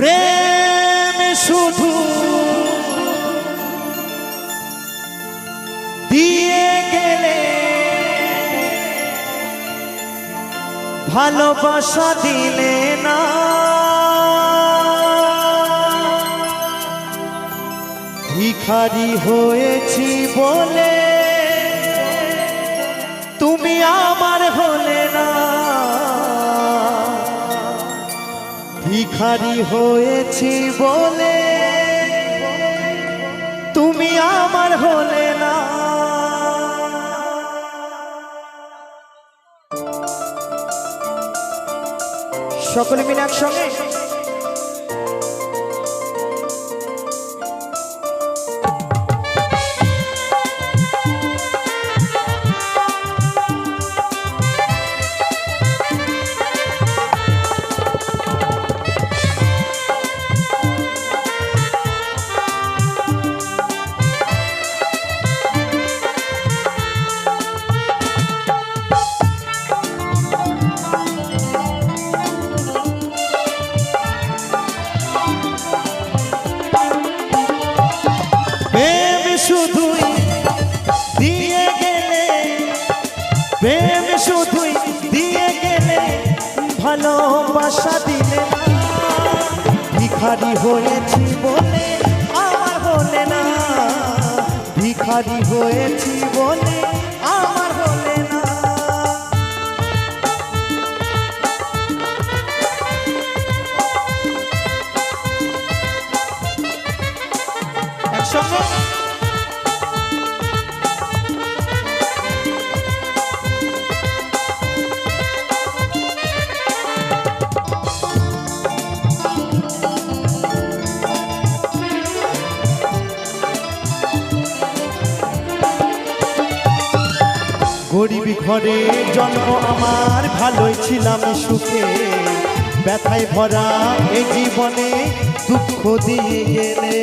প্রেম শুধু দিয়ে গেলে ভালোবাসা দিলে না। ভিখারি হয়েছি বলে তুমি আমার হলে ভিখারি হয়েছি বলে তুমি আমার হলে না। সকলে মিলে একসঙ্গে শুধুই দিয়ে গেলে, প্রেম শুধুই দিয়ে গেলে, ভালোবাসা দিলে ভিখারি হয়েছি বলে আমার হলে না। ভিখারি হয়েছি বলে গরিবী ঘরে জন্ম আমার, ভালোই ছিলাম সুখে। ব্যথায় ভরা এই জীবনে দুঃখ দিয়ে গেলে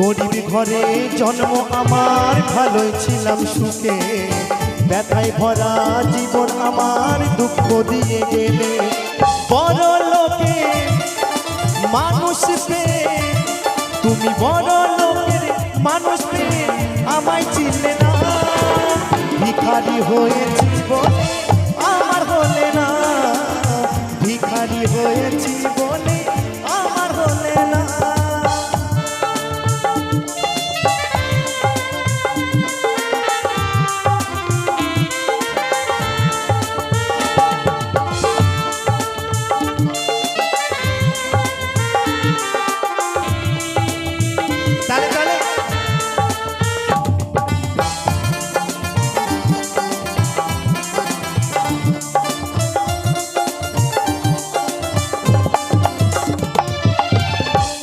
গরিবী ঘরে জন্ম আমার, ভালোই ছিলাম সুখে। ব্যথায় ভরা জীবন আমার, দুঃখ দিয়ে গেলে। বড় লোকে মানুষ তুমি বড় মানুষ আমায় চিনলে না। ভিখারি হয়েছি বলে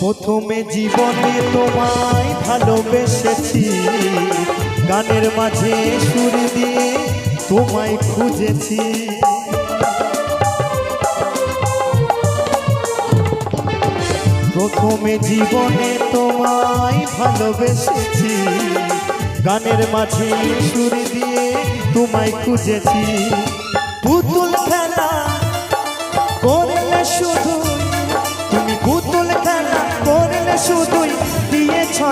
প্রথমে জীবনে তোমায় ভালোবেসেছি। গানের মাঝে সুর দিয়ে তোমায় খুঁজেছি। প্রথমে জীবনে তোমায় ভালোবেসেছি। গানের মাঝে সুর দিয়ে তোমায় খুঁজেছি। পুতুল খেলা করলে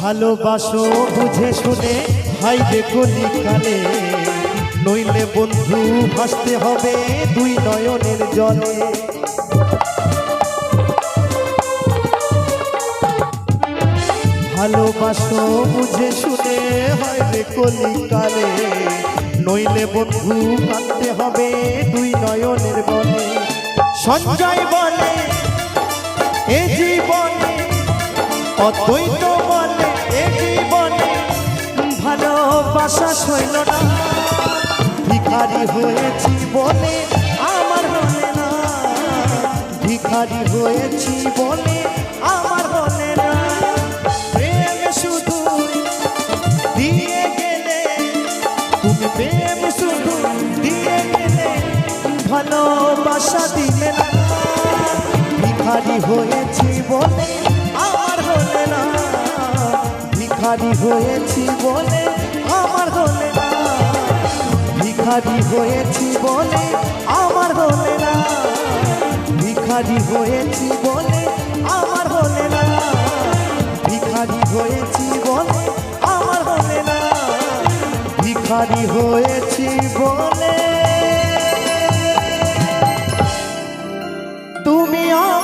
ভালোবাসো, বুঝে শুনে হাইবে কলি কালে নইলে বন্ধু ভাসতে হবে দুই নয়নের জলে। ভালোবাসো, বুঝে শুনে হাইবে কলি কালে নইলে বন্ধু কাঁদতে হবে দুই নয়নের বলে। সঞ্জয় বলে, এ জীবন অদ্বৈত বলে। জীবনে ভালোবাসা সইল না। ভিখারি হয়েছি বলে আমার হলে না। ভিখারি বলে আমার হলে না। প্রেম শুধু দিয়ে গেলে, তুমি প্রেম শুধু দিয়ে গেলে ভালোবাসা দিলে না। ভিখারি হয়েছি বলে ভিখারি হয়েছি বলে, আমার দলে না। ভিখারি হয়েছি বলে, আমার দলে না। ভিখারি হয়েছি বলে, আমার দলে না। ভিখারি হয়েছি বলে, আমার দলে না। ভিখারি হয়েছি বলে। তুমি আমার